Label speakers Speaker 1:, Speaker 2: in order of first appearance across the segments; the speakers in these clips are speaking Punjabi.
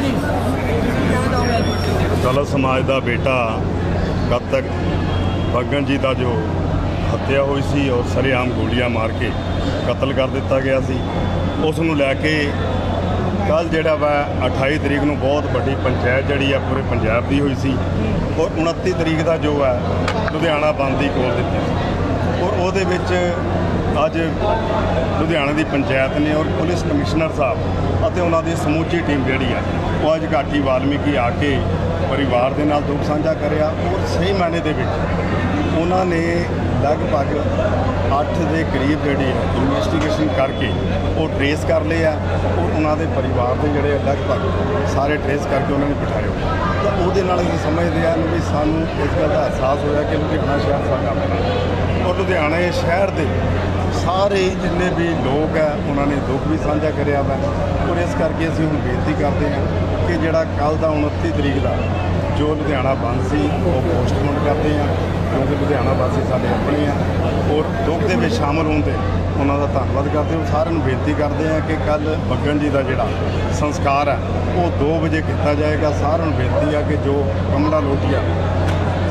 Speaker 1: ਜੀ
Speaker 2: ਦਲਿਤ ਸਮਾਜ ਦਾ ਬੇਟਾ ਕਦ ਤੱਕ ਭਗਨ ਜੀ ਦਾ ਜੋ ਹੱਤਿਆ ਹੋਈ ਸੀ ਔਰ ਸਰੇਆਮ ਗੋਲੀਆਂ ਮਾਰ ਕੇ ਕਤਲ ਕਰ ਦਿੱਤਾ ਗਿਆ ਸੀ, ਉਸ ਨੂੰ ਲੈ ਕੇ ਕੱਲ ਜਿਹੜਾ ਵਾ 28 ਤਰੀਕ ਨੂੰ ਬਹੁਤ ਵੱਡੀ ਪੰਚਾਇਤ ਜਿਹੜੀ ਆ ਪੂਰੇ ਪੰਜਾਬ ਦੀ ਹੋਈ ਸੀ, ਔਰ 29 ਤਰੀਕ ਦਾ ਜੋ ਹੈ ਲੁਧਿਆਣਾ ਬੰਦ ਦੀ ਕੋਲ ਦਿੱਤੀ ਸੀ। ਔਰ ਉਹਦੇ ਵਿੱਚ ਅੱਜ ਲੁਧਿਆਣਾ ਦੀ ਪੰਚਾਇਤ ਨੇ ਔਰ ਪੁਲਿਸ ਕਮਿਸ਼ਨਰ ਸਾਹਿਬ ਅਤੇ ਉਹਨਾਂ ਦੀ ਸਮੁੱਚੀ ਟੀਮ ਜਿਹੜੀ ਆ ਉਹ ਅੱਜ ਘਾਟੀ ਵਾਲਮੀਕੀ ਆ ਕੇ ਪਰਿਵਾਰ ਦੇ ਨਾਲ ਦੁੱਖ ਸਾਂਝਾ ਕਰਿਆ ਔਰ ਸਹੀ ਮਾਇਨੇ ਦੇ ਵਿੱਚ ਉਹਨਾਂ ਨੇ ਲਗਭਗ 8 ਦੇ ਕਰੀਬ ਜਿਹੜੀ ਇਨਵੈਸਟੀਗੇਸ਼ਨ ਕਰਕੇ ਉਹ ਟਰੇਸ ਕਰ ਲਏ ਆ ਔਰ ਉਹਨਾਂ ਦੇ ਪਰਿਵਾਰ ਦੇ ਜਿਹੜੇ ਆ ਲਗਭਗ ਸਾਰੇ ਟਰੇਸ ਕਰਕੇ ਉਹਨਾਂ ਨੇ ਬਿਠਾਏ ਤਾਂ ਉਹਦੇ ਨਾਲ ਅਸੀਂ ਸਮਝਦੇ ਆ ਵੀ ਸਾਨੂੰ ਇਸ ਗੱਲ ਦਾ ਅਹਿਸਾਸ ਹੋਇਆ ਕਿ ਲੁਧਿਆਣਾ ਸ਼ਹਿਰ ਸਾਡਾ ਆਪਣਾ ਔਰ ਲੁਧਿਆਣੇ ਸ਼ਹਿਰ ਦੇ ਸਾਰੇ ਜਿੰਨੇ ਵੀ ਲੋਕ ਹੈ ਉਹਨਾਂ ਨੇ ਦੁੱਖ ਵੀ ਸਾਂਝਾ ਕਰਿਆ ਵਾ। ਔਰ ਇਸ ਕਰਕੇ ਅਸੀਂ ਹੁਣ ਬੇਨਤੀ ਕਰਦੇ ਹਾਂ ਕਿ ਜਿਹੜਾ ਕੱਲ ਦਾ 29 ਤਰੀਕ ਦਾ ਜੋ ਲੁਧਿਆਣਾ ਬੰਦ ਸੀ, ਉਹ ਪੋਸਟਪੋਨ ਕਰਦੇ ਹਾਂ, ਕਿਉਂਕਿ ਲੁਧਿਆਣਾ ਵਾਸੀ ਸਾਡੇ ਆਪਣੇ ਆ। ਔਰ ਦੁੱਖ ਦੇ ਵਿੱਚ ਸ਼ਾਮਲ ਹੋਣ ਤੇ ਉਹਨਾਂ ਦਾ ਧੰਨਵਾਦ ਕਰਦੇ ਹਾਂ। ਸਾਰਿਆਂ ਨੂੰ ਬੇਨਤੀ ਕਰਦੇ ਹਾਂ ਕਿ ਕੱਲ ਬੱਗਨ ਜੀ ਦਾ ਜਿਹੜਾ ਸੰਸਕਾਰ ਹੈ ਉਹ 2 ਵਜੇ ਕੀਤਾ ਜਾਏਗਾ। ਸਾਰਿਆਂ ਨੂੰ ਬੇਨਤੀ ਆ ਕਿ ਜੋ ਕਮਲਾ ਲੋਟੀਆ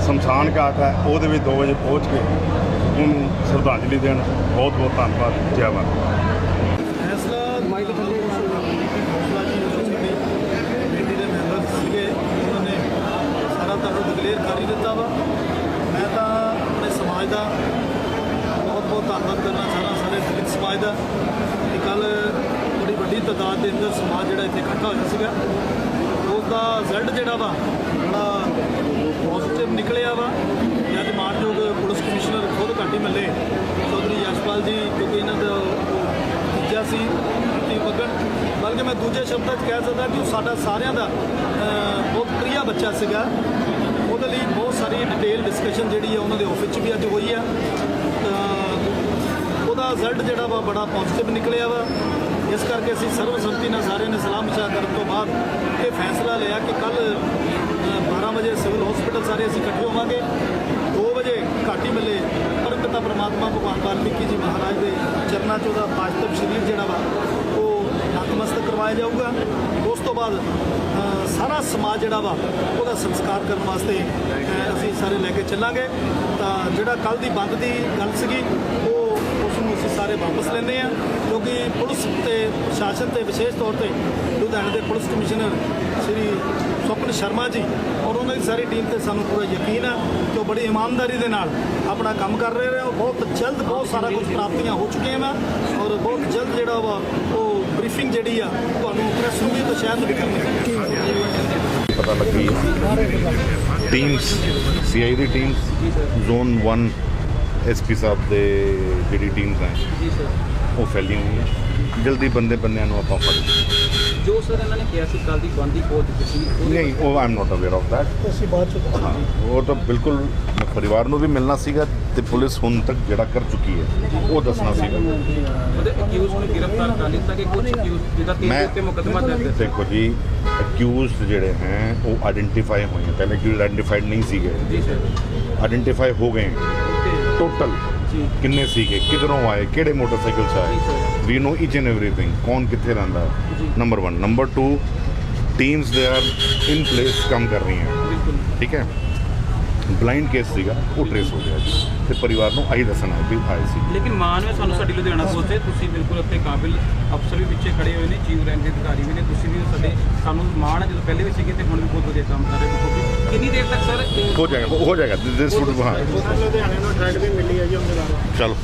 Speaker 2: ਸ਼ਮਸ਼ਾਨ ਘਾਟ ਹੈ ਉਹਦੇ ਵਿੱਚ 2 ਵਜੇ ਪਹੁੰਚ ਕੇ ਉਹਨੂੰ ਸ਼ਰਧਾਂਜਲੀ ਦੇਣ। ਬਹੁਤ ਬਹੁਤ ਧੰਨਵਾਦ। ਜੈ ਮਾਤਾ
Speaker 3: ਫੈਸਲਾ ਮਾਈਕ ਥੱਲੇ ਫੈਸਲਾ ਜੀ ਛੋਟੀ ਬੇਟੀ ਦੇ। ਮੈਂਬਰ ਸੀਗੇ ਉਹਨਾਂ ਨੇ ਸਾਰਾ ਤੁਹਾਨੂੰ ਡਿਕਲੇਅਰ ਕਰ ਹੀ ਦਿੱਤਾ ਵਾ ਮੈਂ ਤਾਂ ਆਪਣੇ ਸਮਾਜ ਦਾ ਬਹੁਤ ਬਹੁਤ ਧੰਨਵਾਦ ਕਰਨਾ ਚਾਹਣਾ ਸਾਰੇ ਸਿੱਖ ਸਮਾਜ ਦਾ ਕਿ ਕੱਲ ਬੜੀ ਵੱਡੀ ਤਾਦਾਦ ਦੇ ਅੰਦਰ ਸਮਾਜ ਜਿਹੜਾ ਇੱਥੇ ਇਕੱਠਾ ਹੋਇਆ ਸੀਗਾ। ਉਸ ਦਾ ਰਿਜ਼ਲਟ ਜਿਹੜਾ ਵਾ, ਬੜਾ ਪੋਜ਼ਿਟਿਵ ਨਿਕਲਿਆ ਵਾ ਤੇ ਅੱਜ ਮਾਨਯੋਗ ਪੁਲਿਸ ਕਮਿਸ਼ਨਰ ਖੁਦ ਮੱਲੇ। ਚੌਧਰੀ ਯਸ਼ਪਾਲ ਜੀ, ਕਿਉਂਕਿ ਇਹਨਾਂ ਦਾ ਉਹ ਤੀਜਾ ਸੀ ਕੀ ਮਗਨ ਬਲਕਿ ਮੈਂ ਦੂਜੇ ਸ਼ਬਦਾਂ 'ਚ ਕਹਿ ਸਕਦਾ ਕਿ ਉਹ ਸਾਡਾ ਸਾਰਿਆਂ ਦਾ ਬਹੁਤ ਪ੍ਰਿਆ ਬੱਚਾ ਸੀਗਾ। ਉਹਦੇ ਲਈ ਬਹੁਤ ਸਾਰੀ ਡਿਟੇਲ ਡਿਸਕਸ਼ਨ ਜਿਹੜੀ ਹੈ ਉਹਨਾਂ ਦੇ ਆਫਿਸ 'ਚ ਵੀ ਅੱਜ ਹੋਈ ਆ। ਤਾਂ ਉਹਦਾ ਰਿਜ਼ਲਟ ਜਿਹੜਾ ਵਾ ਬੜਾ ਪੋਜ਼ਿਟਿਵ ਨਿਕਲਿਆ ਵਾ। ਇਸ ਕਰਕੇ ਅਸੀਂ ਸਰਵਸੰਮਤੀ ਨਾਲ ਸਾਰਿਆਂ ਨੇ ਸਲਾਹ ਵਿਚਾਰ ਕਰਨ ਤੋਂ ਬਾਅਦ ਇਹ ਫੈਸਲਾ ਲਿਆ ਕਿ ਕੱਲ 12 ਵਜੇ ਸਿਵਲ ਹਸਪੀਟਲ ਸਾਰੇ ਅਸੀਂ ਇਕੱਠੇ ਹੋਵਾਂਗੇ। 2 ਵਜੇ ਘਾਟੀ ਮੱਲੇ। ਵਾਲਮੀਕੀ ਜੀ ਮਹਾਰਾਜ ਦੇ ਚਰਨਾਂ 'ਚ ਉਹਦਾ ਪਾਸ਼ਤਵ ਸਰੀਰ ਜਿਹੜਾ ਵਾ, ਉਹ ਨਤਮਸਤਕ ਕਰਵਾਇਆ ਜਾਊਗਾ। ਉਸ ਤੋਂ ਬਾਅਦ ਸਾਰਾ ਸਮਾਜ ਜਿਹੜਾ ਵਾ, ਉਹਦਾ ਸੰਸਕਾਰ ਕਰਨ ਵਾਸਤੇ ਅਸੀਂ ਸਾਰੇ ਲੈ ਕੇ ਚੱਲਾਂਗੇ। ਤਾਂ ਜਿਹੜਾ ਕੱਲ ਦੀ ਬੰਦ ਦੀ ਗੱਲ ਸੀਗੀ, ਉਹ ਉਸ ਨੂੰ ਅਸੀਂ ਸਾਰੇ ਵਾਪਸ ਲੈਂਦੇ ਆ ਕਿਉਂਕਿ ਪੁਲਿਸ ਤੇ ਪ੍ਰਸ਼ਾਸਨ ਤੇ ਵਿਸ਼ੇਸ਼ ਤੌਰ ਤੇ ਲੁਧਿਆਣਾ ਦੇ ਪੁਲਿਸ ਕਮਿਸ਼ਨਰ ਸ਼੍ਰੀ ਸਵਪਨ ਸ਼ਰਮਾ ਜੀ ਔਰ ਉਹਨਾਂ ਦੀ ਸਾਰੀ ਟੀਮ ਤੇ ਸਾਨੂੰ ਪੂਰਾ ਯਕੀਨ ਆ ਕਿ ਉਹ ਬੜੀ ਇਮਾਨਦਾਰੀ ਦੇ ਨਾਲ ਆਪਣਾ ਕੰਮ ਕਰ ਰਹੇ ਨੇ। ਔਰ ਬਹੁਤ ਜਲਦ ਬਹੁਤ ਸਾਰਾ ਕੁਝ ਪ੍ਰਾਪਤੀਆਂ ਹੋ ਚੁੱਕੀਆਂ ਵਾ ਔਰ ਬਹੁਤ ਜਲਦ ਜਿਹੜਾ ਵਾ ਉਹ ਬਰੀਫਿੰਗ ਜਿਹੜੀ ਆ ਤੁਹਾਨੂੰ ਪ੍ਰੈਸ ਨੂੰ ਵੀ ਤਾਂ ਸ਼ਾਇਦ ਵੀ ਕਰਨੀ
Speaker 4: ਪਤਾ ਲੱਗੀ ਟੀਮਸ ਸੀਆਈ ਦੀ ਟੀਮਸ ਜ਼ੋਨ 1 ਐਸਪੀ ਸਾਹਿਬ ਦੇ ਜਿਹੜੀ ਟੀਮਸ ਹੈ
Speaker 5: ਜੀ ਸਰ
Speaker 4: ਉਹ ਫੈਲੀਆਂ ਹੋਈਆਂ। ਜਲਦੀ ਬੰਦੇ ਬੰਦਿਆਂ ਨੂੰ ਆਪਾਂ ਫੜ
Speaker 5: ਜੋ ਸਰ ਇਹਨਾਂ ਨੇ ਕਿਹਾ ਸੀ ਕੱਲ ਦੀ ਬੰਦੀ ਸੀ ਉਹਦੇ
Speaker 4: ਨਹੀਂ ਉਹ am not aware of that
Speaker 3: ਅਸੀਂ ਬਾਅਦ ਚ
Speaker 4: ਹਾਂ ਉਹ ਤਾਂ ਬਿਲਕੁਲ ਪਰਿਵਾਰ ਨੂੰ ਵੀ ਮਿਲਣਾ ਸੀਗਾ ਤੇ ਪੁਲਿਸ ਹੁਣ ਤੱਕ ਜਿਹੜਾ ਕਰ ਚੁੱਕੀ ਹੈ ਉਹ ਦੱਸਣਾ ਸੀਗਾ।
Speaker 5: ਉਹਦੇ ਅਕਿਊਜ਼ ਨੂੰ ਗ੍ਰਿਫਤਾਰ ਕਰ ਲਿੱਤਾ ਕਿ ਕੁਝ ਅਕਿਊਜ਼ ਜਿਹਦਾ ਤਿੰਨ
Speaker 4: ਮੈਂ-
Speaker 5: ਦੇ ਉੱਤੇ ਮੁਕੱਦਮਾ ਦਰਜ ਹੈ।
Speaker 4: ਦੇਖੋ ਜੀ ਅਕਿਊਜ਼ਡ ਜਿਹੜੇ ਹੈ ਉਹ ਆਇਡੈਂਟੀਫਾਈ ਹੋਏ ਹੈ। ਪਹਿਲੇ ਅਕਿਊਜ਼ਡ ਆਇਡੈਂਟੀਫਾਈਡ ਨਹੀਂ ਸੀਗੇ।
Speaker 5: ਜੀ ਸਰ
Speaker 4: ਆਇਡੈਂਟੀਫਾਈ ਹੋ ਗਏ।
Speaker 5: ਓਕੇ
Speaker 4: ਟੋਟਲ ਕਿੰਨੇ ਸੀਗੇ? ਕਿਧਰੋਂ ਆਏ? ਕਿਹੜੇ ਮੋਟਰਸਾਈਕਲ 'ਚ ਆਏ? ਵੀ ਨੋ ਈਚ ਐਂਡ ਐਵਰੀਥਿੰਗ ਕੌਣ ਕਿੱਥੇ ਰਹਿੰਦਾ? ਨੰਬਰ 1 ਨੰਬਰ 2 ਟੀਮਸ ਦੇ ਆਰ ਇਨ ਪਲੇਸ ਕੰਮ ਕਰ ਰਹੀਆਂ। ਠੀਕ ਹੈ? ਬਲਾਈਂਡ ਕੇਸ ਸੀਗਾ ਉਹ ਟ੍ਰੇਸ ਹੋ ਗਿਆ ਜੀ। ਤੇ ਪਰਿਵਾਰ ਨੂੰ ਆਹੀ ਦੱਸਣਾ ਵੀ ਆਏ ਸੀ।
Speaker 5: ਲੇਕਿਨ ਮਾਨ ਹੈ ਸਾਨੂੰ ਸਾਡੀ ਲੁਧਿਆਣਾ ਪਹੁੰਚੇ ਤੁਸੀਂ ਬਿਲਕੁਲ ਉੱਥੇ ਕਾਬਿਲ ਅਫਸਰ ਵੀ ਪਿੱਛੇ ਖੜੇ ਹੋਏ ਨੇ ਚੀਫ ਰੈਂਕ ਦੇ ਅਧਿਕਾਰੀ ਵੀ ਨੇ ਤੁਸੀਂ ਵੀ ਸਾਡੇ ਸਾਨੂੰ ਮਾਣ ਹੈ ਜਦੋਂ ਪਹਿਲੇ ਵੀ ਸੀਗੇ ਤੇ ਹੁਣ ਵੀ ਬਹੁਤ ਵਧੀਆ ਕੰਮ ਕਰ ਰਹੇ ਹੋ ਕਿੰਨੀ ਦੇਰ ਤੱਕ ਸਰ
Speaker 4: ਹੋ ਜਾਏਗਾ ਹੋ ਜਾਏਗਾ ਦਿਸ ਵੁੱਡ ਹਾਂ।
Speaker 3: ਲੁਧਿਆਣੇ ਨੂੰ ਟਰੈਕ ਦੀ ਮਿਲੀ ਹੈ ਜੀ ਉਹਦੇ ਨਾਲ।
Speaker 4: ਚਲੋ।